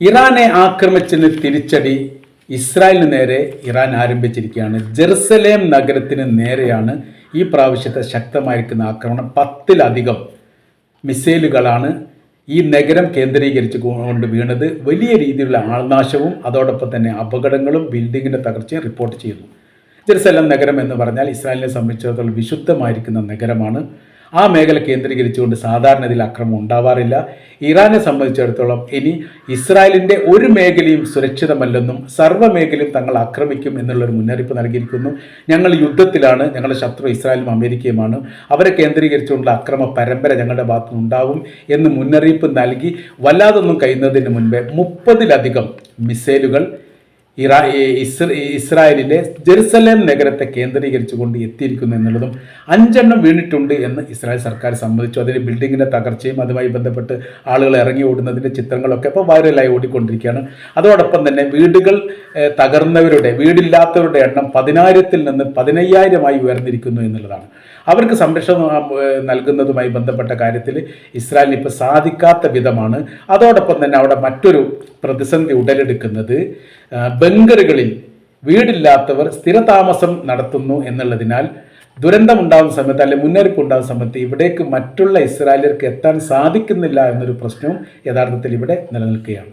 ഇറാനെ ആക്രമിച്ചതിന് തിരിച്ചടി ഇസ്രായേലിന് നേരെ ഇറാൻ ആരംഭിച്ചിരിക്കുകയാണ്. ജെറുസലേം നഗരത്തിന് നേരെയാണ് ഈ പ്രാവശ്യത്തെ ശക്തമായിരിക്കുന്ന ആക്രമണം. പത്തിലധികം മിസൈലുകളാണ് ഈ നഗരം കേന്ദ്രീകരിച്ച് കൊണ്ട് വീണത്. വലിയ രീതിയിലുള്ള ആൾനാശവും അതോടൊപ്പം തന്നെ അപകടങ്ങളും ബിൽഡിങ്ങിന്റെ തകർച്ചയും റിപ്പോർട്ട് ചെയ്യുന്നു. ജെറുസലേം നഗരം എന്ന് പറഞ്ഞാൽ ഇസ്രായേലിനെ സംബന്ധിച്ചിടത്തോളം വിശുദ്ധമായിരിക്കുന്ന നഗരമാണ്. ആ മേഖല കേന്ദ്രീകരിച്ചുകൊണ്ട് സാധാരണ ഇതിൽ അക്രമം ഉണ്ടാവാറില്ല. ഇറാനെ സംബന്ധിച്ചിടത്തോളം ഇനി ഇസ്രായേലിന്റെ ഒരു മേഖലയും സുരക്ഷിതമല്ലെന്നും സർവ മേഖലയും തങ്ങൾ ആക്രമിക്കും എന്നുള്ളൊരു മുന്നറിയിപ്പ് നൽകിയിരിക്കുന്നു. ഞങ്ങൾ യുദ്ധത്തിലാണ് ഞങ്ങളുടെ ശത്രു ഇസ്രായേലും അമേരിക്കയുമാണ്. അവരെ കേന്ദ്രീകരിച്ചുകൊണ്ടുള്ള അക്രമ പരമ്പര ഞങ്ങളുടെ ഭാഗത്തു ഉണ്ടാവും എന്ന് മുന്നറിയിപ്പ് നൽകി വല്ലാതൊന്നും കഴിയുന്നതിന് മുൻപേ മുപ്പതിലധികം മിസൈലുകൾ ഇറാ ഇസ്രായേലിലെ ജെറുസലേം നഗരത്തെ കേന്ദ്രീകരിച്ചുകൊണ്ട് എത്തിയിരിക്കുന്നു എന്നുള്ളതും അഞ്ചെണ്ണം വീണിട്ടുണ്ട് എന്ന് ഇസ്രായേൽ സർക്കാർ സമ്മതിച്ചു. അതിന് ബിൽഡിങ്ങിന്റെ തകർച്ചയും അതുമായി ബന്ധപ്പെട്ട് ആളുകൾ ഇറങ്ങി ഓടുന്നതിന്റെ ചിത്രങ്ങളൊക്കെ ഇപ്പോൾ വൈറലായി ഓടിക്കൊണ്ടിരിക്കുകയാണ്. അതോടൊപ്പം തന്നെ വീടുകൾ തകർന്നവരുടെ വീടില്ലാത്തവരുടെ എണ്ണം പതിനായിരത്തിൽ നിന്ന് പതിനയ്യായിരമായി ഉയർന്നിരിക്കുന്നു എന്നുള്ളതാണ്. അവർക്ക് സംരക്ഷണം നൽകുന്നതുമായി ബന്ധപ്പെട്ട കാര്യത്തിൽ ഇസ്രായേലിന് ഇപ്പോൾ സാധിക്കാത്ത വിധമാണ്. അതോടൊപ്പം തന്നെ അവിടെ മറ്റൊരു പ്രതിസന്ധി ഉടലെടുക്കുന്നത് ബംഗറുകളിൽ വീടില്ലാത്തവർ സ്ഥിരതാമസം നടത്തുന്നു എന്നുള്ളതിനാൽ ദുരന്തമുണ്ടാകുന്ന സമയത്ത് അല്ലെങ്കിൽ മുന്നറിയിപ്പ് ഉണ്ടാകുന്ന സമയത്ത് ഇവിടേക്ക് മറ്റുള്ള ഇസ്രായേലിയർക്ക് എത്താൻ സാധിക്കുന്നില്ല എന്നൊരു പ്രശ്നവും യഥാർത്ഥത്തിൽ ഇവിടെ നിലനിൽക്കുകയാണ്.